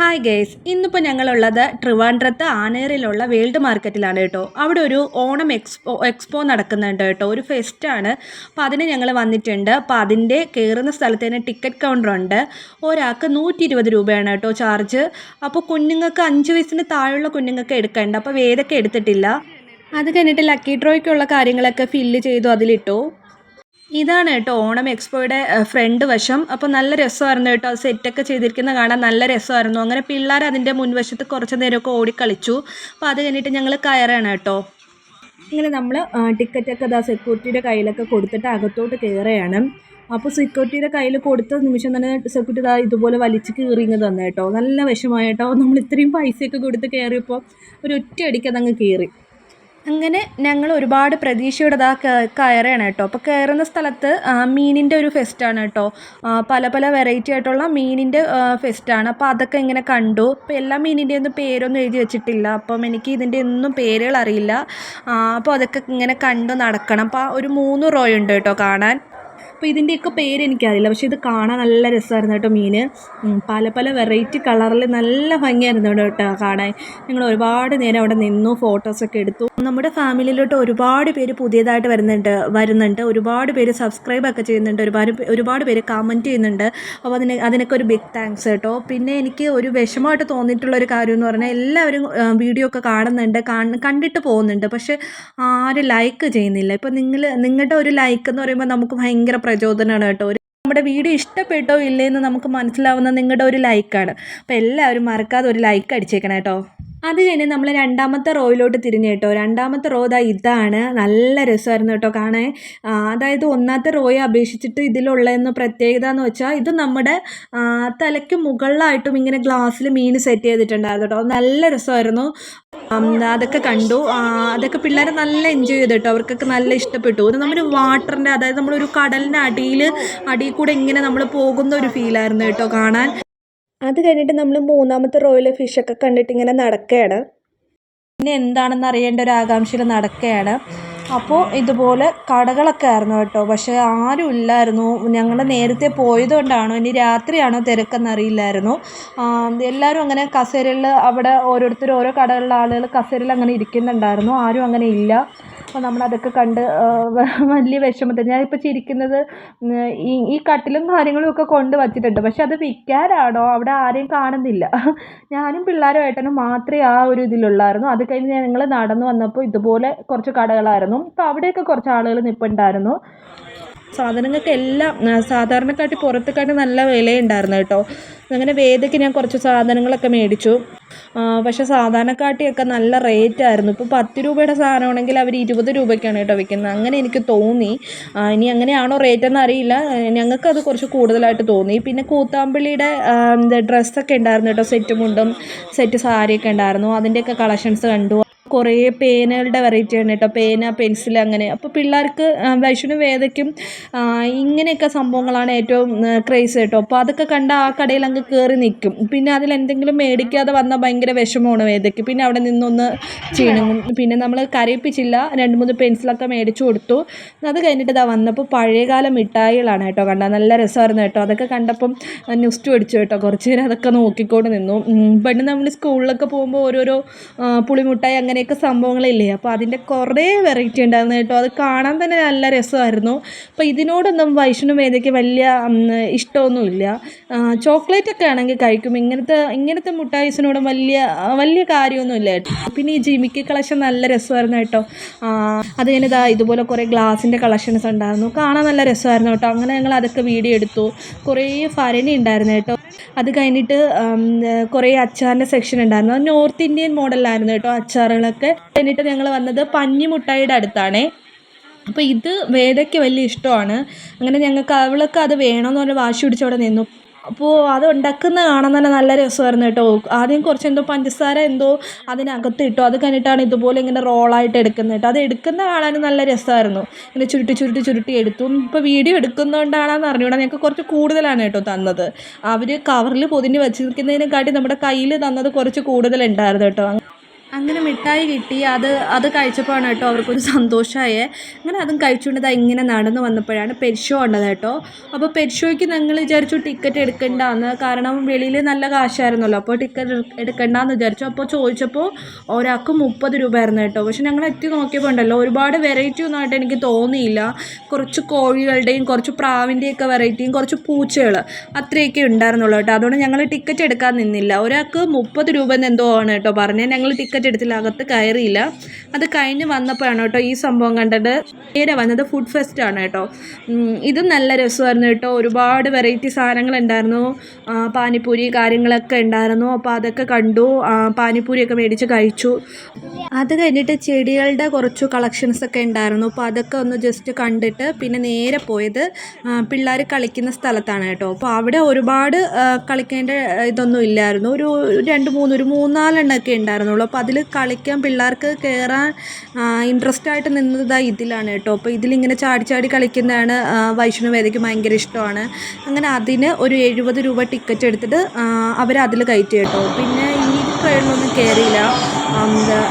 Hi guys ഇന്നിപ്പോൾ ഞങ്ങളുള്ളത് ട്രിവാൻഡ്രത്ത് ആനേറിലുള്ള world മാർക്കറ്റിലാണ് കേട്ടോ. അവിടെ ഒരു ഓണം എക്സ്പോ എക്സ്പോ നടക്കുന്നുണ്ട് കേട്ടോ. ഒരു ഫെസ്റ്റാണ് അപ്പോൾ അതിന് ഞങ്ങൾ വന്നിട്ടുണ്ട്. അപ്പോൾ അതിന്റെ കയറുന്ന സ്ഥലത്ത് തന്നെ ടിക്കറ്റ് കൗണ്ടറുണ്ട് ഒരാൾക്ക് നൂറ്റി ഇരുപത് രൂപയാണ് കേട്ടോ ചാർജ് അപ്പോൾ കുഞ്ഞുങ്ങൾക്ക് അഞ്ച് വയസ്സിന് താഴെയുള്ള കുഞ്ഞുങ്ങൾക്ക് എടുക്കേണ്ട. അപ്പോൾ വേദൊക്കെ എടുത്തിട്ടില്ല. അത് കഴിഞ്ഞിട്ട് ലക്കി ഡ്രോയ്ക്കുള്ള കാര്യങ്ങളൊക്കെ ഫില്ല് ചെയ്തു അതിലിട്ടു. ഇതാണ് കേട്ടോ ഓണം എക്സ്പോയുടെ ഫ്രണ്ട് വശം. അപ്പോൾ നല്ല രസമായിരുന്നു കേട്ടോ അത് സെറ്റൊക്കെ ചെയ്തിരിക്കുന്ന കാണാൻ നല്ല രസമായിരുന്നു. അങ്ങനെ പിള്ളേർ അതിന്റെ മുൻവശത്ത് കുറച്ച് നേരമൊക്കെ ഓടിക്കളിച്ചു. അപ്പോൾ അത് കഴിഞ്ഞിട്ട് ഞങ്ങൾ കയറാണ് കേട്ടോ. ഇങ്ങനെ നമ്മൾ ടിക്കറ്റൊക്കെ അതാ സെക്യൂരിറ്റിയുടെ കയ്യിലൊക്കെ കൊടുത്തിട്ട് അകത്തോട്ട് കയറുകയാണ്. അപ്പോൾ സെക്യൂരിറ്റിയുടെ കയ്യിൽ കൊടുത്ത നിമിഷം തന്നെ സെക്യൂരിറ്റി ഇതാ ഇതുപോലെ വലിച്ച് കീറിങ്ങ് തന്നെ കേട്ടോ. നല്ല വിഷമായിട്ടോ നമ്മൾ ഇത്രയും പൈസയൊക്കെ കൊടുത്ത് കയറിയപ്പോൾ ഒരു ഒറ്റ അടിക്ക് അതങ്ങ് കീറി. അങ്ങനെ ഞങ്ങൾ ഒരുപാട് പ്രതീക്ഷയോടെ ഇതാ കയറുകയാണ് കേട്ടോ. അപ്പോൾ കയറുന്ന സ്ഥലത്ത് മീനിന്റെ ഒരു ഫെസ്റ്റാണ് കേട്ടോ. പല പല വെറൈറ്റി ആയിട്ടുള്ള മീനിന്റെ ഫെസ്റ്റാണ്. അപ്പോൾ അതൊക്കെ ഇങ്ങനെ കണ്ടു. അപ്പോൾ എല്ലാ മീനിന്റെ ഒന്നും പേരൊന്നും എഴുതി വെച്ചിട്ടില്ല. അപ്പം എനിക്ക് ഇതിന്റെ ഒന്നും പേരുകൾ അറിയില്ല. അപ്പോൾ അതൊക്കെ ഇങ്ങനെ കണ്ടു നടക്കണം. അപ്പോൾ ഒരു മൂന്ന് റോ ഉണ്ട് കേട്ടോ കാണാൻ. അപ്പോൾ ഇതിന്റെയൊക്കെ പേര് എനിക്കറിയില്ല. പക്ഷേ ഇത് കാണാൻ നല്ല രസമായിരുന്നു കേട്ടോ മീൻ പല പല വെറൈറ്റി കളറിൽ നല്ല ഭംഗിയായിരുന്നു കേട്ടോ കാണാൻ. ഞങ്ങൾ ഒരുപാട് നേരം അവിടെ നിന്നു ഫോട്ടോസൊക്കെ എടുത്തു. നമ്മുടെ ഫാമിലിയിലോട്ട് ഒരുപാട് പേര് പുതിയതായിട്ട് വരുന്നുണ്ട് വരുന്നുണ്ട്. ഒരുപാട് പേര് സബ്സ്ക്രൈബൊക്കെ ചെയ്യുന്നുണ്ട് ഒരുപാട് ഒരുപാട് പേര് കമന്റ് ചെയ്യുന്നുണ്ട്. അപ്പോൾ അതിന് അതിനൊക്കെ ഒരു ബിഗ് താങ്ക്സ് കേട്ടോ. പിന്നെ എനിക്ക് ഒരു വിഷമമായിട്ട് തോന്നിയിട്ടുള്ള ഒരു കാര്യം എന്ന് പറഞ്ഞാൽ എല്ലാവരും വീഡിയോ ഒക്കെ കാണുന്നുണ്ട് കണ്ടിട്ട് പോകുന്നുണ്ട്. പക്ഷേ ആരും ലൈക്ക് ചെയ്യുന്നില്ല. ഇപ്പം നിങ്ങൾ നിങ്ങളുടെ ഒരു ലൈക്ക് എന്ന് പറയുമ്പോൾ നമുക്ക് ഭയങ്കര പ്രചോദനമാണ് കേട്ടോ. ഒരു നമ്മുടെ വീഡിയോ ഇഷ്ടപ്പെട്ടോ ഇല്ലേ എന്ന് നമുക്ക് മനസ്സിലാവുന്ന നിങ്ങളുടെ ഒരു ലൈക്കാണ് അപ്പോൾ എല്ലാവരും മറക്കാതെ ഒരു ലൈക്ക് അടിച്ചേക്കണം കേട്ടോ. അത് കഴിഞ്ഞ് നമ്മൾ രണ്ടാമത്തെ റോയിലോട്ട് തിരിഞ്ഞ് കേട്ടോ. രണ്ടാമത്തെ റോ ഇതാ ഇതാണ്. നല്ല രസമായിരുന്നു കേട്ടോ കാണാൻ. അതായത് ഒന്നാമത്തെ റോയെ അപേക്ഷിച്ചിട്ട് ഇതിലുള്ളതെന്ന് പ്രത്യേകത എന്ന് വെച്ചാൽ ഇത് നമ്മുടെ തലയ്ക്ക് മുകളിലായിട്ടും ഇങ്ങനെ ഗ്ലാസ്സിൽ മീൻ സെറ്റ് ചെയ്തിട്ടുണ്ടായിരുന്നു കേട്ടോ. നല്ല രസമായിരുന്നു. അതൊക്കെ കണ്ടു. അതൊക്കെ പിള്ളേർ നല്ല എൻജോയ് ചെയ്തു കേട്ടോ. അവർക്കൊക്കെ നല്ല ഇഷ്ടപ്പെട്ടു. ഇത് നമ്മുടെ വാട്ടറിന്റെ അതായത് നമ്മളൊരു കടലിന്റെ അടിയിൽ അടിയിൽ കൂടെ ഇങ്ങനെ നമ്മൾ പോകുന്ന ഒരു ഫീലായിരുന്നു കേട്ടോ കാണാൻ. അത് കഴിഞ്ഞിട്ട് നമ്മൾ മൂന്നാമത്തെ റോയിലെ ഫിഷൊക്കെ കണ്ടിട്ട് ഇങ്ങനെ നടക്കുകയാണ് പിന്നെ എന്താണെന്ന് അറിയേണ്ട ഒരു ആകാംക്ഷയിൽ നടക്കുകയാണ് അപ്പോൾ ഇതുപോലെ കടകളൊക്കെ ആയിരുന്നു കേട്ടോ. പക്ഷേ ആരും ഇല്ലായിരുന്നു. ഞങ്ങൾ നേരത്തെ പോയതുകൊണ്ടാണോ ഇനി രാത്രിയാണോ തിരക്കെന്ന് അറിയില്ലായിരുന്നു. എല്ലാവരും അങ്ങനെ കസേരയിൽ അവിടെ ഓരോരുത്തർ ഓരോ കടകളിലെ ആളുകൾ കസേരയിൽ അങ്ങനെ ഇരിക്കുന്നുണ്ടായിരുന്നു. ആരും അങ്ങനെ ഇല്ല. അപ്പോൾ നമ്മളതൊക്കെ കണ്ട് വലിയ വിഷമത്തിൽ. ഞാനിപ്പോൾ ചിരിക്കുന്നത് ഈ ഈ കട്ടിലും കാര്യങ്ങളും ഒക്കെ കൊണ്ട് വച്ചിട്ടുണ്ട്. പക്ഷെ അത് വിൽക്കാനാണോ അവിടെ ആരെയും കാണുന്നില്ല. ഞാനും പിള്ളേരും ഏട്ടനും മാത്രമേ ആ ഒരു ഇതിലുള്ളായിരുന്നു. അത് കഴിഞ്ഞ് ഞങ്ങൾ നടന്നു വന്നപ്പോൾ ഇതുപോലെ കുറച്ച് കടകളായിരുന്നു. അപ്പോൾ അവിടെയൊക്കെ കുറച്ച് ആളുകൾ നിൽപ്പുണ്ടായിരുന്നു സാധനങ്ങൾക്ക് എല്ലാം സാധാരണക്കാട്ടി പുറത്തേക്കാട്ടി നല്ല വിലയുണ്ടായിരുന്നു കേട്ടോ. അങ്ങനെ വേദയ്ക്ക് ഞാൻ കുറച്ച് സാധനങ്ങളൊക്കെ മേടിച്ചു. പക്ഷേ സാധാരണക്കാട്ടിയൊക്കെ നല്ല റേറ്റ് ആയിരുന്നു ഇപ്പോൾ പത്ത് രൂപയുടെ സാധനമാണെങ്കിൽ അവർ ഇരുപത് രൂപയ്ക്കാണ് കേട്ടോ വിൽക്കുന്നത്. അങ്ങനെ എനിക്ക് തോന്നി. ഇനി അങ്ങനെയാണോ റേറ്റ് എന്ന് അറിയില്ല. ഞങ്ങൾക്കത് കുറച്ച് കൂടുതലായിട്ട് തോന്നി. പിന്നെ എന്താ ഡ്രസ്സൊക്കെ ഉണ്ടായിരുന്നു കേട്ടോ. സെറ്റ് മുണ്ടും സെറ്റ് സാരിയൊക്കെ ഉണ്ടായിരുന്നു. അതിന്റെയൊക്കെ കളക്ഷൻസ് കണ്ടു. കുറേ പേനകളുടെ വെറൈറ്റി ആണ് കേട്ടോ പേന പെൻസിൽ അങ്ങനെ. അപ്പോൾ പിള്ളേർക്ക് വൈഷ്ണു വേദയ്ക്കും ഇങ്ങനെയൊക്കെ സംഭവങ്ങളാണ് ഏറ്റവും ക്രേസ് കേട്ടോ അപ്പോൾ അതൊക്കെ കണ്ട് ആ കടയിൽ അങ്ങ് കയറി നിൽക്കും. പിന്നെ അതിൽ എന്തെങ്കിലും മേടിക്കാതെ വന്നാൽ ഭയങ്കര വിഷമമാണ് വേദയ്ക്ക്. പിന്നെ അവിടെ നിന്നൊന്ന് ചീണങ്ങും പിന്നെ നമ്മൾ കരയിപ്പിച്ചില്ല. രണ്ട് മൂന്ന് പെൻസിലൊക്കെ മേടിച്ചു കൊടുത്തു. അത് കഴിഞ്ഞിട്ട് ഇതാ വന്നപ്പോൾ പഴയകാല മിഠായികളാണ് കേട്ടോ കണ്ട. നല്ല രസമായിരുന്നു കേട്ടോ അതൊക്കെ കണ്ടപ്പം ന്യൂസ്റ്റ് അടിച്ചു കേട്ടോ കുറച്ച് നേരം. അതൊക്കെ നോക്കിക്കൊണ്ട് നിന്നു. പണ്ട് നമ്മൾ സ്കൂളിലൊക്കെ പോകുമ്പോൾ ഓരോരോ പുളിമുട്ടായി പുളിമുട്ടായി അങ്ങനെയൊക്കെ സംഭവങ്ങളില്ലേ? അപ്പോൾ അതിന്റെ കുറേ വെറൈറ്റി ഉണ്ടായിരുന്നു കേട്ടോ. അത് കാണാൻ തന്നെ നല്ല രസമായിരുന്നു. അപ്പോൾ ഇതിനോടൊന്നും വൈഷ്ണു വേദയ്ക്ക് വലിയ ഇഷ്ടമൊന്നുമില്ല. ചോക്ലേറ്റ് ഒക്കെ ആണെങ്കിൽ കഴിക്കും. ഇങ്ങനത്തെ ഇങ്ങനത്തെ മുട്ടായിസിനോടും വലിയ വലിയ കാര്യമൊന്നുമില്ല കേട്ടോ. പിന്നെ ഈ ജിമിക്ക് കളക്ഷൻ നല്ല രസമായിരുന്നു കേട്ടോ. അത് കഴിഞ്ഞ് ഇതാ ഇതുപോലെ കുറേ ഗ്ലാസിന്റെ കളക്ഷൻസ് ഉണ്ടായിരുന്നു. കാണാൻ നല്ല രസമായിരുന്നു കേട്ടോ. അങ്ങനെ ഞങ്ങൾ അതൊക്കെ വീഡിയോ എടുത്തു. കുറേ ഫരണി ഉണ്ടായിരുന്നു കേട്ടോ. അത് കഴിഞ്ഞിട്ട് കുറേ അച്ചാറിന്റെ സെക്ഷൻ ഉണ്ടായിരുന്നു. അത് നോർത്ത് ഇന്ത്യൻ മോഡലായിരുന്നു കേട്ടോ അച്ചാറുകളൊക്കെ എന്നിട്ട് ഞങ്ങൾ വന്നത് പഞ്ഞിമുട്ടായിയുടെ അടുത്താണേ. അപ്പോൾ ഇത് വേദയ്ക്ക് വലിയ ഇഷ്ടമാണ്. അങ്ങനെ ഞങ്ങൾക്ക് അവൾക്ക് അത് വേണമെന്ന് പറഞ്ഞ് വാശി പിടിച്ചവിടെ നിന്നു. അപ്പോൾ അത് ഉണ്ടാക്കുന്ന കാണാൻ തന്നെ നല്ല രസമായിരുന്നു കേട്ടോ. ആദ്യം കുറച്ച് എന്തോ പഞ്ചസാര എന്തോ അതിനകത്ത് ഇട്ടോ. അത് കഴിഞ്ഞിട്ടാണ് ഇതുപോലെ ഇങ്ങനെ റോളായിട്ട് എടുക്കുന്നത് കേട്ടോ. അത് എടുക്കുന്ന കാണാൻ നല്ല രസമായിരുന്നു. ഇങ്ങനെ ചുരുട്ടി ചുരുട്ടി ചുരുട്ടി എടുത്തു. ഇപ്പോൾ വീഡിയോ എടുക്കുന്നതുകൊണ്ടാണെന്ന് അറിഞ്ഞൂടാ ഞങ്ങൾക്ക് കുറച്ച് കൂടുതലാണ് കേട്ടോ തന്നത്. അവർ കവറിൽ പൊതിഞ്ഞ് വെച്ചിരിക്കുന്നതിനെക്കാട്ടി നമ്മുടെ കയ്യിൽ തന്നത് കുറച്ച് കൂടുതലുണ്ടായിരുന്നു കേട്ടോ. അങ്ങനെ മിഠായി കിട്ടി അത് അത് കഴിച്ചപ്പോഴാണ് കേട്ടോ അവർക്കൊരു സന്തോഷമായേ. അങ്ങനെ അതും കഴിച്ചുകൊണ്ട് ദാ ഇങ്ങനെ നടന്നു വന്നപ്പോഴാണ് പെരിഷോ ഉണ്ടത് കേട്ടോ. അപ്പോൾ പെരിഷോയ്ക്ക് ഞങ്ങൾ വിചാരിച്ചു ടിക്കറ്റ് എടുക്കണ്ടെന്ന് കാരണം വെളിയിൽ നല്ല കാശായിരുന്നല്ലോ. അപ്പോൾ ടിക്കറ്റ് എടുക്കണ്ടെന്ന് വിചാരിച്ചു. അപ്പോൾ ചോദിച്ചപ്പോൾ ഒരാൾക്ക് മുപ്പത് രൂപയായിരുന്നു കേട്ടോ. പക്ഷെ ഞങ്ങൾ എത്തി നോക്കിയപ്പോൾ ഉണ്ടല്ലോ ഒരുപാട് വെറൈറ്റി ഒന്നും ആയിട്ട് എനിക്ക് തോന്നിയില്ല. കുറച്ച് കോഴികളുടെയും കുറച്ച് പ്രാവിന്റെയൊക്കെ വെറൈറ്റിയും കുറച്ച് പൂച്ചകൾ അത്രയൊക്കെ ഉണ്ടായിരുന്നുള്ളൂ കേട്ടോ. അതുകൊണ്ട് ഞങ്ങൾ ടിക്കറ്റ് എടുക്കാൻ നിന്നില്ല. ഒരാൾക്ക് മുപ്പത് രൂപ എന്ന് എന്തോ ആണ് കേട്ടോ പറഞ്ഞത്. ഞങ്ങൾ ടിക്കറ്റ് എടുത്തില്ല അകത്ത് കയറിയില്ല. അത് കഴിഞ്ഞ് വന്നപ്പോഴാണ് കേട്ടോ ഈ സംഭവം കണ്ടത്. നേരെ വന്നത് ഫുഡ് ഫെസ്റ്റ് ആണ് കേട്ടോ. ഇതും നല്ല രസമായിരുന്നു കേട്ടോ. ഒരുപാട് വെറൈറ്റി സാധനങ്ങൾ ഉണ്ടായിരുന്നു. പാനിപ്പൂരി കാര്യങ്ങളൊക്കെ ഉണ്ടായിരുന്നു. അപ്പോൾ അതൊക്കെ കണ്ടു. പാനിപ്പൂരിയൊക്കെ മേടിച്ച് കഴിച്ചു. അത് കഴിഞ്ഞിട്ട് ചെടികളുടെ കുറച്ച് കളക്ഷൻസ് ഒക്കെ ഉണ്ടായിരുന്നു. അപ്പോൾ അതൊക്കെ ഒന്ന് ജസ്റ്റ് കണ്ടിട്ട് പിന്നെ നേരെ പോയത് പിള്ളേർ കളിക്കുന്ന സ്ഥലത്താണ് കേട്ടോ. അപ്പോൾ അവിടെ ഒരുപാട് കളിക്കേണ്ട ഇതൊന്നും ഇല്ലായിരുന്നു. ഒരു രണ്ട് മൂന്ന് ഒരു മൂന്നാലെണ്ണമൊക്കെ ഉണ്ടായിരുന്നുള്ളൂ. അപ്പോൾ അതിൽ കളിക്കാൻ പിള്ളേർക്ക് കയറാൻ ഇൻട്രസ്റ്റ് ആയിട്ട് നിന്നത് ഇതിലാണ് കേട്ടോ. അപ്പോൾ ഇതിലിങ്ങനെ ചാടി ചാടി കളിക്കുന്നതാണ് വൈഷ്ണവേദയ്ക്ക് ഭയങ്കര ഇഷ്ടമാണ്. അങ്ങനെ അതിന് ഒരു എഴുപത് രൂപ ടിക്കറ്റ് എടുത്തിട്ട് അവർ അതിൽ കയറ്റി കേട്ടോ. പിന്നെ ഈ ട്രെയിനിലൊന്നും കയറിയില്ല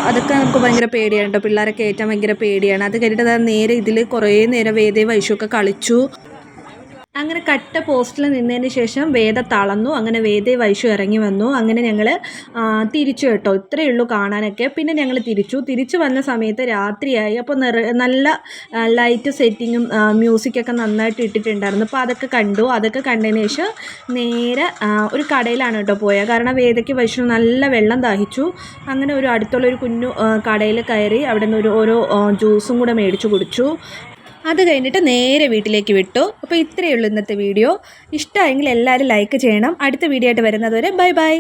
അതൊക്കെ നമുക്ക് ഭയങ്കര പേടിയാണ് കേട്ടോ. പിള്ളേരെ കയറ്റാൻ ഭയങ്കര പേടിയാണ്. അത് കഴിഞ്ഞിട്ട് നേരെ ഇതിൽ കുറേ നേരം വേദയും വൈഷുമൊക്കെ കളിച്ചു. അങ്ങനെ കട്ട പോസ്റ്റിൽ നിന്നതിന് ശേഷം വേദ തളന്നു അങ്ങനെ വേദേ വൈശു ഇറങ്ങി വന്നു. അങ്ങനെ ഞങ്ങൾ തിരിച്ചു കേട്ടോ. ഇത്രയേ ഉള്ളൂ കാണാനൊക്കെ. പിന്നെ ഞങ്ങൾ തിരിച്ചു. തിരിച്ചു വന്ന സമയത്ത് രാത്രിയായി. അപ്പോൾ നല്ല ലൈറ്റ് സെറ്റിങ്ങും മ്യൂസിക്കൊക്കെ നന്നായിട്ട് ഇട്ടിട്ടുണ്ടായിരുന്നു. അപ്പോൾ അതൊക്കെ കണ്ടു. അതൊക്കെ കണ്ടതിന് ശേഷം നേരെ ഒരു കടയിലാണ് കേട്ടോ പോയത് കാരണം വേദയ്ക്ക് വൈശു നല്ല വെള്ളം ദാഹിച്ചു. അങ്ങനെ ഒരു അടുത്തുള്ള ഒരു കുഞ്ഞു കടയിൽ കയറി അവിടെ നിന്ന് ഒരു ഓരോ ജ്യൂസും കൂടെ മേടിച്ചു കുടിച്ചു. അത് കഴിഞ്ഞിട്ട് നേരെ വീട്ടിലേക്ക് വിട്ടു. അപ്പോൾ ഇത്രയേ ഉള്ളൂ ഇന്നത്തെ വീഡിയോ. ഇഷ്ടമായെങ്കിൽ എല്ലാവരും ലൈക്ക് ചെയ്യണം. അടുത്ത വീഡിയോ ആയിട്ട് വരുന്നതുവരെ ബൈ ബൈ.